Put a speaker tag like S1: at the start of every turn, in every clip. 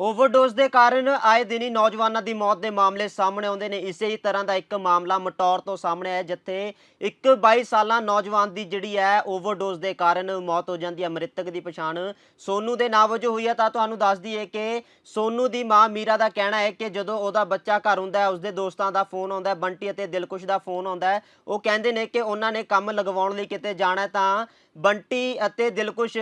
S1: Overdose ਦੇ ਕਾਰਨ ਆਏ ਦਿਨੀ ਨੌਜਵਾਨਾਂ ਦੀ ਮੌਤ ਦੇ ਮਾਮਲੇ ਸਾਹਮਣੇ ਆਉਂਦੇ ਨੇ। ਇਸੇ ਹੀ ਤਰ੍ਹਾਂ ਦਾ ਇੱਕ ਮਾਮਲਾ ਮਟੌਰ ਤੋਂ ਸਾਹਮਣੇ ਆਇਆ, ਜਿੱਥੇ ਇੱਕ 22 ਸਾਲਾਂ ਨੌਜਵਾਨ ਦੀ ਜਿਹੜੀ ਹੈ, ਓਵਰਡੋਜ਼ ਦੇ ਕਾਰਨ ਮੌਤ ਹੋ ਜਾਂਦੀ ਹੈ। ਮ੍ਰਿਤਕ ਦੀ ਪਛਾਣ ਸੋਨੂ ਦੇ ਨਾਂ ਵਜੋਂ ਹੋਈ ਹੈ। ਤਾਂ ਤੁਹਾਨੂੰ ਦੱਸ ਦਈਏ ਕਿ ਸੋਨੂ ਦੀ ਮਾਂ ਮੀਰਾ ਦਾ ਕਹਿਣਾ ਹੈ ਕਿ ਜਦੋਂ ਉਹਦਾ ਬੱਚਾ ਘਰ ਹੁੰਦਾ ਹੈ, ਉਸਦੇ ਦੋਸਤਾਂ ਦਾ ਫੋਨ ਆਉਂਦਾ ਹੈ, ਬੰਟੀ ਅਤੇ ਦਿਲਕੁਸ਼ ਦਾ ਫੋਨ ਆਉਂਦਾ ਹੈ। ਉਹ ਕਹਿੰਦੇ ਨੇ ਕਿ ਉਹਨਾਂ ਨੇ ਕੰਮ ਲਗਵਾਉਣ ਲਈ ਕਿਤੇ ਜਾਣਾ ਤਾਂ ਬੰਟੀ ਅਤੇ ਦਿਲਕੁਸ਼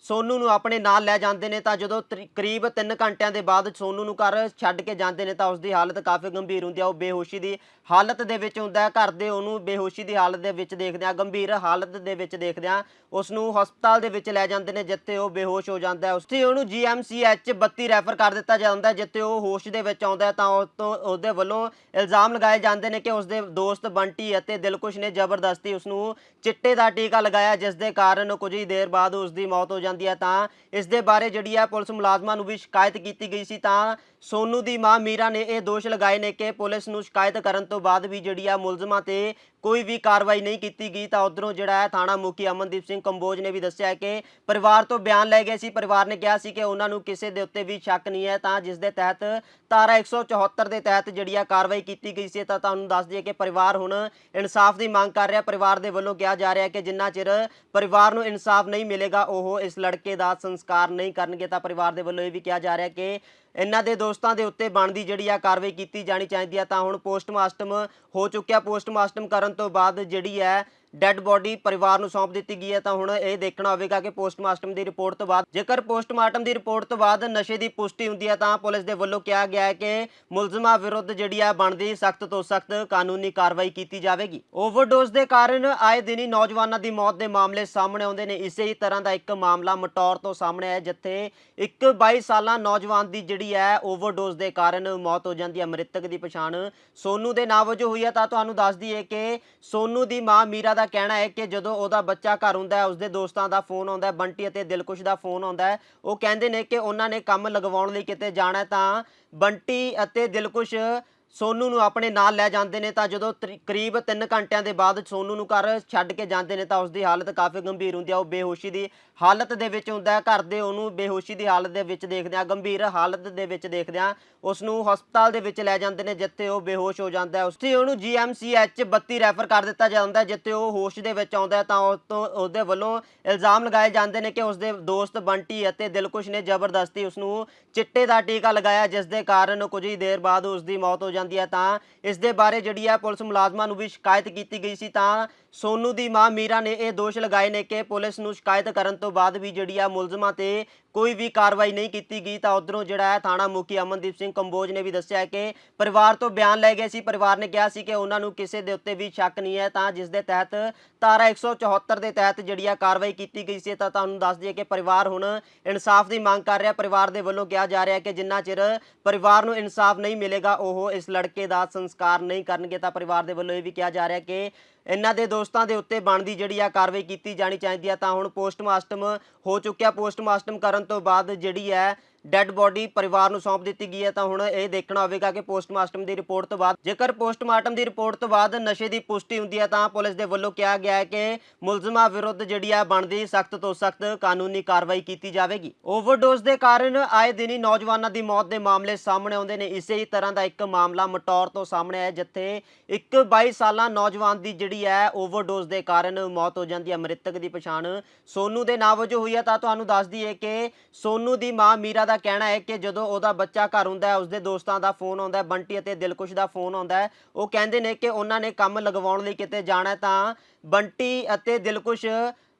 S1: ਸੋਨੂ ਨੂੰ ਆਪਣੇ ਨਾਲ ਲੈ ਜਾਂਦੇ ਨੇ ਤਾਂ ਜਦੋਂ ਤਰੀ- ਕਰੀਬ 3 ਘੰਟਿਆਂ ਦੇ ਬਾਅਦ ਸੋਨੂ ਨੂੰ ਘਰ ਛੱਡ ਕੇ ਜਾਂਦੇ ਨੇ ਤਾਂ ਉਸ ਦੀ ਹਾਲਤ ਕਾਫੀ ਗੰਭੀਰ ਹੁੰਦੀ ਆ। ਉਹ ਬੇਹੋਸ਼ੀ ਦੀ ਹਾਲਤ ਦੇ ਵਿੱਚ ਹੁੰਦਾ ਹੈ। ਘਰ ਦੇ ਉਹਨੂੰ ਬੇਹੋਸ਼ੀ ਦੀ ਹਾਲਤ ਦੇ ਵਿੱਚ ਦੇਖਦੇ ਆ, ਗੰਭੀਰ ਹਾਲਤ ਦੇ ਵਿੱਚ ਦੇਖਦੇ ਆ। ਉਸ ਨੂੰ ਹਸਪਤਾਲ ਦੇ ਵਿੱਚ ਲੈ ਜਾਂਦੇ ਨੇ ਜਿੱਥੇ ਉਹ ਬੇਹੋਸ਼ ਹੋ ਜਾਂਦਾ ਹੈ। ਉਸ ਤੇ ਉਹਨੂੰ ਜੀਐਮਸੀਐਚ 32 ਰੈਫਰ ਕਰ ਦਿੱਤਾ ਜਾਂਦਾ ਹੈ, ਜਿੱਥੇ ਉਹ ਹੋਸ਼ ਦੇ ਵਿੱਚ ਆਉਂਦਾ ਹੈ। ਤਾਂ ਉਸ ਤੋਂ ਉਹਦੇ ਵੱਲੋਂ ਇਲਜ਼ਾਮ ਲਗਾਏ ਜਾਂਦੇ ਨੇ ਕਿ ਉਸਦੇ ਦੋਸਤ ਬੰਟੀ ਅਤੇ ਦਿਲਕੁਸ਼ ਨੇ ਜ਼ਬਰਦਸਤੀ ਉਸ ਨੂੰ ਚਿੱਟੇ ਦਾ ਟੀਕਾ ਲਗਾਇਆ ਜਿਸ ਦੇ ਕਾਰਨ ਕੁਝ ਹੀ ਦੇਰ ਬਾਅਦ ਉਸ ਦੀ ਮੌਤ ਹੋ ਜਾਂਦੀ ਜਾਂਦੀ ਹੈ ਤਾਂ ਇਸ ਦੇ ਬਾਰੇ ਜਿਹੜੀ ਹੈ ਪੁਲਿਸ ਮੁਲਾਜ਼ਮਾਂ ਨੂੰ ਵੀ ਸ਼ਿਕਾਇਤ ਕੀਤੀ ਗਈ ਸੀ ਤਾਂ ਸੋਨੂ ਦੀ ਮਾਂ ਮੀਰਾ ਨੇ ਇਹ ਦੋਸ਼ ਲਗਾਏ ਨੇ ਕਿ ਪੁਲਿਸ ਨੂੰ ਸ਼ਿਕਾਇਤ ਕਰਨ ਤੋਂ ਬਾਅਦ ਵੀ ਜਿਹੜੀ ਆ ਮੁਲਜ਼ਮਾਂ ਤੇ ਕੋਈ ਵੀ ਕਾਰਵਾਈ ਨਹੀਂ ਕੀਤੀ ਗਈ, ਤਾਂ ਉਧਰੋਂ ਜਿਹੜਾ ਹੈ ਥਾਣਾ ਮੁਖੀ ਅਮਨਦੀਪ ਸਿੰਘ ਕੰਬੋਜ ਨੇ ਵੀ ਦੱਸਿਆ ਕਿ ਪਰਿਵਾਰ ਤੋਂ ਬਿਆਨ ਲੈ ਗਏ ਸੀ। ਪਰਿਵਾਰ ਨੇ ਕਿਹਾ ਸੀ ਕਿ ਉਹਨਾਂ ਨੂੰ ਕਿਸੇ ਦੇ ਉੱਤੇ ਵੀ ਸ਼ੱਕ ਨਹੀਂ ਹੈ, ਤਾਂ ਜਿਸ ਦੇ ਤਹਿਤ ਧਾਰਾ 174 ਦੇ ਤਹਿਤ ਜਿਹੜੀ ਆ ਕਾਰਵਾਈ ਕੀਤੀ ਗਈ ਸੀ, ਤਾਂ ਤੁਹਾਨੂੰ ਦੱਸ ਦਈਏ ਕਿ ਪਰਿਵਾਰ ਹੁਣ ਇਨਸਾਫ ਦੀ ਮੰਗ ਕਰ ਰਿਹਾ। ਪਰਿਵਾਰ ਦੇ ਵੱਲੋਂ ਕਿਹਾ ਜਾ ਰਿਹਾ ਕਿ ਜਿੰਨਾ ਚਿਰ ਪਰਿਵਾਰ ਨੂੰ ਇਨਸਾਫ ਨਹੀਂ ਮਿਲੇਗਾ, ਉਹ ਇਸ ਲੜਕੇ ਦਾ ਸੰਸਕਾਰ ਨਹੀਂ ਕਰਨਗੇ। ਤਾਂ ਪਰਿਵਾਰ ਦੇ ਵੱਲੋਂ ਇਹ ਵੀ ਕਿਹਾ ਜਾ ਰਿਹਾ ਕਿ ਇਹਨਾਂ ਦੇ ਦੋਸਤਾਂ ਦੇ ਉੱਤੇ ਬਣਦੀ ਜਿਹੜੀ ਆ ਕਾਰਵਾਈ ਕੀਤੀ ਜਾਣੀ ਚਾਹੀਦੀ ਆ, ਤਾਂ ਹੁਣ ਪੋਸਟਮਾਸਟਮ ਹੋ ਚੁੱਕਿਆ। ਪੋਸਟਮਾਸਟਮ ਕਰਨ ਤੋਂ ਬਾਅਦ ਜਿਹੜੀ ਹੈ ਡੈੱਡ ਬੋਡੀ ਪਰਿਵਾਰ ਨੂੰ ਸੌਂਪ ਦਿੱਤੀ ਗਈ ਹੈ, ਤਾਂ ਹੁਣ ਇਹ ਦੇਖਣਾ ਹੋਵੇਗਾ ਕਿ ਪੋਸਟਮਾਰਟਮ ਦੀ ਰਿਪੋਰਟ ਤੋਂ ਬਾਅਦ, ਜੇਕਰ ਪੋਸਟਮਾਰਟਮ ਦੀ ਰਿਪੋਰਟ ਤੋਂ ਬਾਅਦ ਨਸ਼ੇ ਦੀ ਪੁਸ਼ਟੀ ਹੁੰਦੀ ਹੈ, ਤਾਂ ਪੁਲਿਸ ਦੇ ਵੱਲੋਂ ਕਿਹਾ ਗਿਆ ਹੈ ਕਿ ਮੁਲਜ਼ਮਾਂ ਵਿਰੁੱਧ ਜਿਹੜੀ ਆ ਬਣਦੀ ਸਖਤ ਤੋਂ ਸਖਤ ਕਾਨੂੰਨੀ ਕਾਰਵਾਈ ਕੀਤੀ ਜਾਵੇਗੀ। ਓਵਰਡੋਜ਼ ਦੇ ਕਾਰਨ ਆਏ ਦਿਨੀ ਨੌਜਵਾਨਾਂ ਦੀ ਮੌਤ ਦੇ ਮਾਮਲੇ ਸਾਹਮਣੇ ਆਉਂਦੇ ਨੇ। ਇਸੇ ਹੀ ਤਰ੍ਹਾਂ ਦਾ ਇੱਕ ਮਾਮਲਾ ਮਟੌਰ ਤੋਂ ਸਾਹਮਣੇ ਆਇਆ, ਜਿੱਥੇ ਇੱਕ 22 ਸਾਲਾਂ ਨੌਜਵਾਨ ਦੀ ਜਿਹੜੀ ਹੈ ਓਵਰਡੋਜ਼ ਦੇ ਕਾਰਨ ਮੌਤ ਹੋ ਜਾਂਦੀ ਹੈ। ਮ੍ਰਿਤਕ ਦੀ ਪਛਾਣ ਸੋਨੂ ਦੇ ਨਾਂ ਵਜੋਂ ਹੋਈ ਹੈ। ਤਾਂ ਤੁਹਾਨੂੰ ਦੱਸ ਦਈਏ ਕਿ ਸੋਨੂ ਦੀ ਮਾਂ ਮੀਰਾ ਦਾ ਕਹਿਣਾ ਹੈ ਕਿ ਜਦੋਂ ਉਹਦਾ ਬੱਚਾ ਘਰ ਹੁੰਦਾ ਹੈ, ਉਸਦੇ ਦੋਸਤਾਂ ਦਾ ਫੋਨ ਆਉਂਦਾ ਹੈ, ਬੰਟੀ ਅਤੇ ਦਿਲਕੁਸ਼ ਦਾ ਫੋਨ ਆਉਂਦਾ ਹੈ, ਉਹ ਕਹਿੰਦੇ ਨੇ ਕਿ ਉਹਨਾਂ ਨੇ ਕੰਮ ਲਗਵਾਉਣ ਲਈ ਕਿਤੇ ਜਾਣਾ ਤਾਂ ਬੰਟੀ ਅਤੇ ਦਿਲਕੁਸ਼ ਸੋਨੂ ਨੂੰ ਆਪਣੇ ਨਾਲ ਲੈ ਜਾਂਦੇ ਨੇ ਤਾਂ ਜਦੋਂ ਤਰੀ- ਕਰੀਬ 3 ਘੰਟਿਆਂ ਦੇ ਬਾਅਦ ਸੋਨੂ ਨੂੰ ਘਰ ਛੱਡ ਕੇ ਜਾਂਦੇ ਨੇ ਤਾਂ ਉਸ ਦੀ ਹਾਲਤ ਕਾਫੀ ਗੰਭੀਰ ਹੁੰਦੀ ਆ। ਉਹ ਬੇਹੋਸ਼ੀ ਦੀ ਹਾਲਤ ਦੇ ਵਿੱਚ ਹੁੰਦਾ ਹੈ। ਘਰ ਦੇ ਉਹਨੂੰ ਬੇਹੋਸ਼ੀ ਦੀ ਹਾਲਤ ਦੇ ਵਿੱਚ ਦੇਖਦੇ ਆ। ਗੰਭੀਰ ਹਾਲਤ ਦੇ ਵਿੱਚ ਦੇਖਦੇ ਆ। ਉਸ ਨੂੰ ਹਸਪਤਾਲ ਦੇ ਵਿੱਚ ਲੈ ਜਾਂਦੇ ਨੇ ਜਿੱਥੇ ਉਹ ਬੇਹੋਸ਼ ਹੋ ਜਾਂਦਾ ਹੈ। ਉਸ ਤੇ ਉਹਨੂੰ ਜੀਐਮਸੀਐਚ 32 ਰੈਫਰ ਕਰ ਦਿੱਤਾ ਜਾਂਦਾ ਹੈ। ਜਿੱਥੇ ਉਹ ਹੋਸ਼ ਦੇ ਵਿੱਚ ਆਉਂਦਾ ਹੈ ਤਾਂ ਉਸ ਤੋਂ ਉਹਦੇ ਵੱਲੋਂ ਇਲਜ਼ਾਮ ਲਗਾਏ ਜਾਂਦੇ ਨੇ ਕਿ ਉਸਦੇ ਦੋਸਤ ਬੰਟੀ ਅਤੇ ਦਿਲਕੁਸ਼ ਨੇ ਜ਼ਬਰਦਸਤੀ ਉਸ ਨੂੰ ਚਿੱਟੇ ਦਾ ਟੀਕਾ ਲਗਾਇਆ, ਜਿਸ ਦੇ ਕਾਰਨ ਕੁਝ ਹੀ ਦੇਰ ਬਾਅਦ ਉਸ ਦੀ ਮੌਤ ਹੋ ਜਾਂਦੀ ਹੈ ਤਾਂ ਇਸ ਦੇ ਬਾਰੇ ਜਿਹੜੀ ਹੈ ਪੁਲਿਸ ਮੁਲਾਜ਼ਮਾਂ ਨੂੰ ਵੀ ਸ਼ਿਕਾਇਤ ਕੀਤੀ ਗਈ ਸੀ ਤਾਂ ਸੋਨੂ ਦੀ ਮਾਂ ਮੀਰਾ ਨੇ ਇਹ ਦੋਸ਼ ਲਗਾਏ ਨੇ ਕਿ ਪੁਲਿਸ ਨੂੰ ਸ਼ਿਕਾਇਤ ਕਰਨ ਤੋਂ ਬਾਅਦ ਵੀ ਜਿਹੜੀ ਆ ਮੁਲਜ਼ਮਾਂ ਤੇ ਕੋਈ ਵੀ ਕਾਰਵਾਈ ਨਹੀਂ ਕੀਤੀ ਗਈ ਤਾਂ ਉਧਰੋਂ ਜਿਹੜਾ ਹੈ ਥਾਣਾ ਮੁਖੀ ਅਮਨਦੀਪ ਸਿੰਘ ਕੰਬੋਜ ਨੇ ਵੀ ਦੱਸਿਆ ਕਿ ਪਰਿਵਾਰ ਤੋਂ ਬਿਆਨ ਲੈ ਗਏ ਸੀ। ਪਰਿਵਾਰ ਨੇ ਕਿਹਾ ਸੀ ਕਿ ਉਹਨਾਂ ਨੂੰ ਕਿਸੇ ਦੇ ਉੱਤੇ ਵੀ ਸ਼ੱਕ ਨਹੀਂ ਹੈ, ਤਾਂ ਜਿਸ ਦੇ ਤਹਿਤ ਧਾਰਾ 174 ਦੇ ਤਹਿਤ ਜਿਹੜੀ ਆ ਕਾਰਵਾਈ ਕੀਤੀ ਗਈ ਸੀ, ਤਾਂ ਤੁਹਾਨੂੰ ਦੱਸ ਦਈਏ ਕਿ ਪਰਿਵਾਰ ਹੁਣ ਇਨਸਾਫ ਦੀ ਮੰਗ ਕਰ ਰਿਹਾ। ਪਰਿਵਾਰ ਦੇ ਵੱਲੋਂ ਕਿਹਾ ਜਾ ਰਿਹਾ ਕਿ ਜਿੰਨਾ ਚਿਰ ਪਰਿਵਾਰ ਨੂੰ ਇਨਸਾਫ ਨਹੀਂ ਮਿਲੇਗਾ, ਉਹ ਇਸ ਲੜਕੇ ਦਾ ਸੰਸਕਾਰ ਨਹੀਂ ਕਰਨਗੇ। ਤਾਂ ਪਰਿਵਾਰ ਦੇ ਵੱਲੋਂ ਇਹ ਵੀ ਕਿਹਾ ਜਾ ਰਿਹਾ ਕਿ ਇਹਨਾਂ ਦੇ ਦੋਸਤਾਂ ਦੇ ਉੱਤੇ ਬਣਦੀ ਜਿਹੜੀ ਆ ਕਾਰਵਾਈ ਕੀਤੀ ਜਾਣੀ ਚਾਹੀਦੀ ਆ, ਤਾਂ ਹੁਣ ਪੋਸਟਮਾਸਟਮ ਹੋ ਚੁੱਕਿਆ। ਪੋਸਟਮਾਸਟਮ ਕਰਨ ਤੋਂ ਬਾਅਦ ਜਿਹੜੀ ਹੈ ਡੈੱਡ ਬੋਡੀ ਪਰਿਵਾਰ ਨੂੰ ਸੌਂਪ ਦਿੱਤੀ ਗਈ ਹੈ, ਤਾਂ ਹੁਣ ਇਹ ਦੇਖਣਾ ਹੋਵੇਗਾ ਕਿ ਪੋਸਟਮਾਸਟਮ ਦੀ ਰਿਪੋਰਟ ਤੋਂ ਬਾਅਦ, ਜੇਕਰ ਪੋਸਟਮਾਰਟਮ ਦੀ ਰਿਪੋਰਟ ਤੋਂ ਬਾਅਦ ਨਸ਼ੇ ਦੀ ਪੁਸ਼ਟੀ ਹੁੰਦੀ ਹੈ, ਤਾਂ ਪੁਲਿਸ ਦੇ ਵੱਲੋਂ ਕਿਹਾ ਗਿਆ ਹੈ ਕਿ ਮੁਲਜ਼ਮਾਂ ਵਿਰੁੱਧ ਜਿਹੜੀ ਆ ਬਣਦੀ ਸਖਤ ਤੋਂ ਸਖਤ ਕਾਨੂੰਨੀ ਕਾਰਵਾਈ ਕੀਤੀ ਜਾਵੇਗੀ। ਓਵਰਡੋਜ਼ ਦੇ ਕਾਰਨ ਆਏ ਦਿਨੀ ਨੌਜਵਾਨਾਂ ਦੀ ਮੌਤ ਦੇ ਮਾਮਲੇ ਸਾਹਮਣੇ ਆਉਂਦੇ ਨੇ। ਇਸੇ ਹੀ ਤਰ੍ਹਾਂ ਦਾ ਇੱਕ ਮਾਮਲਾ ਮਟੌਰ ਤੋਂ ਸਾਹਮਣੇ ਆਇਆ, ਜਿੱਥੇ ਇੱਕ 22 ਸਾਲਾਂ ਨੌਜਵਾਨ ਦੀ ਜਿਹੜੀ ਹੈ ਓਵਰਡੋਜ਼ ਦੇ ਕਾਰਨ ਮੌਤ ਹੋ ਜਾਂਦੀ ਹੈ। ਮ੍ਰਿਤਕ ਦੀ ਪਛਾਣ ਸੋਨੂ ਦੇ ਨਾਂ ਵਜੋਂ ਹੋਈ ਹੈ। ਤਾਂ ਤੁਹਾਨੂੰ ਦੱਸ ਦਈਏ ਕਿ ਸੋਨੂ ਦੀ ਮਾਂ ਮੀਰਾ ਦਾ ਕਹਿਣਾ ਹੈ ਕਿ ਜਦੋਂ ਉਹਦਾ ਬੱਚਾ ਘਰ ਹੁੰਦਾ ਹੈ, ਉਸਦੇ ਦੋਸਤਾਂ ਦਾ ਫੋਨ ਆਉਂਦਾ ਹੈ, ਬੰਟੀ ਅਤੇ ਦਿਲਕੁਸ਼ ਦਾ ਫੋਨ ਆਉਂਦਾ ਹੈ। ਉਹ ਕਹਿੰਦੇ ਨੇ ਕਿ ਉਹਨਾਂ ਨੇ ਕੰਮ ਲਗਵਾਉਣ ਲਈ ਕਿਤੇ ਜਾਣਾ ਤਾਂ ਬੰਟੀ ਅਤੇ ਦਿਲਕੁਸ਼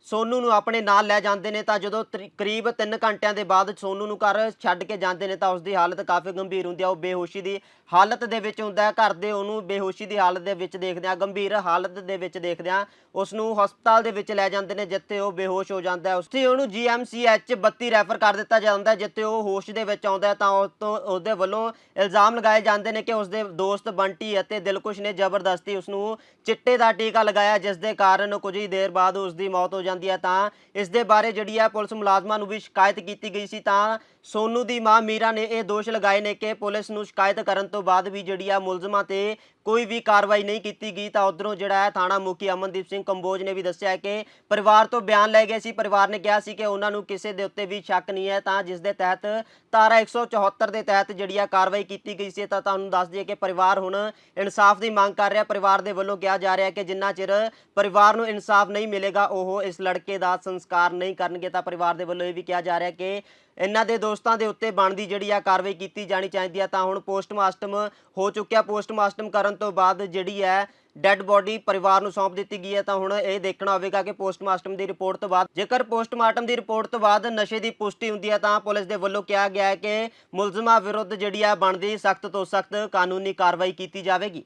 S1: ਸੋਨੂ ਨੂੰ ਆਪਣੇ ਨਾਲ ਲੈ ਜਾਂਦੇ ਨੇ ਤਾਂ ਜਦੋਂ ਤਰੀ- ਕਰੀਬ 3 ਘੰਟਿਆਂ ਦੇ ਬਾਅਦ ਸੋਨੂ ਨੂੰ ਘਰ ਛੱਡ ਕੇ ਜਾਂਦੇ ਨੇ ਤਾਂ ਉਸ ਦੀ ਹਾਲਤ ਕਾਫੀ ਗੰਭੀਰ ਹੁੰਦੀ ਆ। ਉਹ ਬੇਹੋਸ਼ੀ ਦੀ ਹਾਲਤ ਦੇ ਵਿੱਚ ਹੁੰਦਾ ਹੈ। ਘਰ ਦੇ ਉਹਨੂੰ ਬੇਹੋਸ਼ੀ ਦੀ ਹਾਲਤ ਦੇ ਵਿੱਚ ਦੇਖਦੇ ਆ। ਗੰਭੀਰ ਹਾਲਤ ਦੇ ਵਿੱਚ ਦੇਖਦੇ ਆ। ਉਸ ਨੂੰ ਹਸਪਤਾਲ ਦੇ ਵਿੱਚ ਲੈ ਜਾਂਦੇ ਨੇ ਜਿੱਥੇ ਉਹ ਬੇਹੋਸ਼ ਹੋ ਜਾਂਦਾ ਹੈ। ਉਸ ਤੇ ਉਹਨੂੰ ਜੀਐਮਸੀਐਚ 32 ਰੈਫਰ ਕਰ ਦਿੱਤਾ ਜਾਂਦਾ ਹੈ। ਜਿੱਥੇ ਉਹ ਹੋਸ਼ ਦੇ ਵਿੱਚ ਆਉਂਦਾ ਹੈ ਤਾਂ ਉਸ ਤੋਂ ਉਹਦੇ ਵੱਲੋਂ ਇਲਜ਼ਾਮ ਲਗਾਏ ਜਾਂਦੇ ਨੇ ਕਿ ਉਸਦੇ ਦੋਸਤ ਬੰਟੀ ਅਤੇ ਦਿਲਕੁਸ਼ ਨੇ ਜ਼ਬਰਦਸਤੀ ਉਸ ਨੂੰ ਚਿੱਟੇ ਦਾ ਟੀਕਾ ਲਗਾਇਆ ਜਿਸ ਦੇ ਕਾਰਨ ਕੁਝ ਹੀ ਦੇਰ ਬਾਅਦ ਉਸ ਦੀ ਮੌਤ ਹੋ ਜਾਂਦੀ ਹੈ ਤਾਂ ਇਸ ਦੇ ਬਾਰੇ ਜਿਹੜੀ ਹੈ ਪੁਲਿਸ ਮੁਲਾਜ਼ਮਾਂ ਨੂੰ ਵੀ ਸ਼ਿਕਾਇਤ ਕੀਤੀ ਗਈ ਸੀ ਤਾਂ ਸੋਨੂ ਦੀ ਮਾਂ ਮੀਰਾ ਨੇ ਇਹ ਦੋਸ਼ ਲਗਾਏ ਨੇ ਕਿ ਪੁਲਿਸ ਨੂੰ ਸ਼ਿਕਾਇਤ ਕਰਨ ਤੋਂ ਬਾਅਦ ਵੀ ਜਿਹੜੀ ਆ ਮੁਲਜ਼ਮਾਂ ਤੇ ਕੋਈ ਵੀ ਕਾਰਵਾਈ ਨਹੀਂ ਕੀਤੀ ਗਈ ਤਾਂ ਉਧਰੋਂ ਜਿਹੜਾ ਹੈ ਥਾਣਾ ਮੁਖੀ ਅਮਨਦੀਪ ਸਿੰਘ ਕੰਬੋਜ ਨੇ ਵੀ ਦੱਸਿਆ ਕਿ ਪਰਿਵਾਰ ਤੋਂ ਬਿਆਨ ਲਏ ਗਏ ਸੀ। ਪਰਿਵਾਰ ਨੇ ਕਿਹਾ ਸੀ ਕਿ ਉਹਨਾਂ ਨੂੰ ਕਿਸੇ ਦੇ ਉੱਤੇ ਵੀ ਸ਼ੱਕ ਨਹੀਂ ਹੈ, ਤਾਂ ਜਿਸ ਦੇ ਤਹਿਤ ਧਾਰਾ 174 ਦੇ ਤਹਿਤ ਜਿਹੜੀ ਆ ਕਾਰਵਾਈ ਕੀਤੀ ਗਈ ਸੀ ਤਾਂ ਤੁਹਾਨੂੰ ਦੱਸ ਦਈਏ ਕਿ ਪਰਿਵਾਰ ਹੁਣ ਇਨਸਾਫ ਦੀ ਮੰਗ ਕਰ ਰਿਹਾ। ਪਰਿਵਾਰ ਦੇ ਵੱਲੋਂ ਕਿਹਾ ਜਾ ਰਿਹਾ ਕਿ ਜਿੰਨਾ ਚਿਰ ਪਰਿਵਾਰ ਨੂੰ ਇਨਸਾਫ ਨਹੀਂ ਮਿਲੇਗਾ, ਉਹ ਇਸ ਲੜਕੇ ਦਾ ਸੰਸਕਾਰ ਨਹੀਂ ਕਰਨਗੇ। ਤਾਂ ਪਰਿਵਾਰ ਦੇ ਵੱਲੋਂ ਇਹ ਵੀ ਕਿਹਾ ਜਾ ਰਿਹਾ ਕਿ ਇਹਨਾਂ ਦੇ ਦੋਸਤਾਂ ਦੇ ਉੱਤੇ ਬਣਦੀ ਜਿਹੜੀ ਆ ਕਾਰਵਾਈ ਕੀਤੀ ਜਾਣੀ ਚਾਹੀਦੀ ਆ, ਤਾਂ ਹੁਣ ਪੋਸਟਮਾਸਟਮ ਹੋ ਚੁੱਕਿਆ। ਪੋਸਟਮਾਸਟਮ ਕਰਨ ਤੋਂ ਬਾਅਦ ਜਿਹੜੀ ਹੈ ਡੈੱਡ ਬੋਡੀ ਪਰਿਵਾਰ ਨੂੰ ਸੌਂਪ ਦਿੱਤੀ ਗਈ ਹੈ ਤਾਂ ਹੁਣ ਇਹ ਦੇਖਣਾ ਹੋਵੇਗਾ ਕਿ ਪੋਸਟਮਾਰਟਮ ਦੀ ਰਿਪੋਰਟ ਤੋਂ ਬਾਅਦ ਜੇਕਰ ਪੋਸਟਮਾਰਟਮ ਦੀ ਰਿਪੋਰਟ ਤੋਂ ਬਾਅਦ ਨਸ਼ੇ ਦੀ ਪੁਸ਼ਟੀ ਹੁੰਦੀ ਹੈ ਤਾਂ ਪੁਲਿਸ ਦੇ ਵੱਲੋਂ ਕਿਹਾ ਗਿਆ ਹੈ ਕਿ ਮੁਲਜ਼ਮਾਂ ਵਿਰੁੱਧ ਜਿਹੜੀ ਆ ਬਣਦੀ ਸਖਤ ਤੋਂ ਸਖਤ ਕਾਨੂੰਨੀ ਕਾਰਵਾਈ ਕੀਤੀ ਜਾਵੇਗੀ।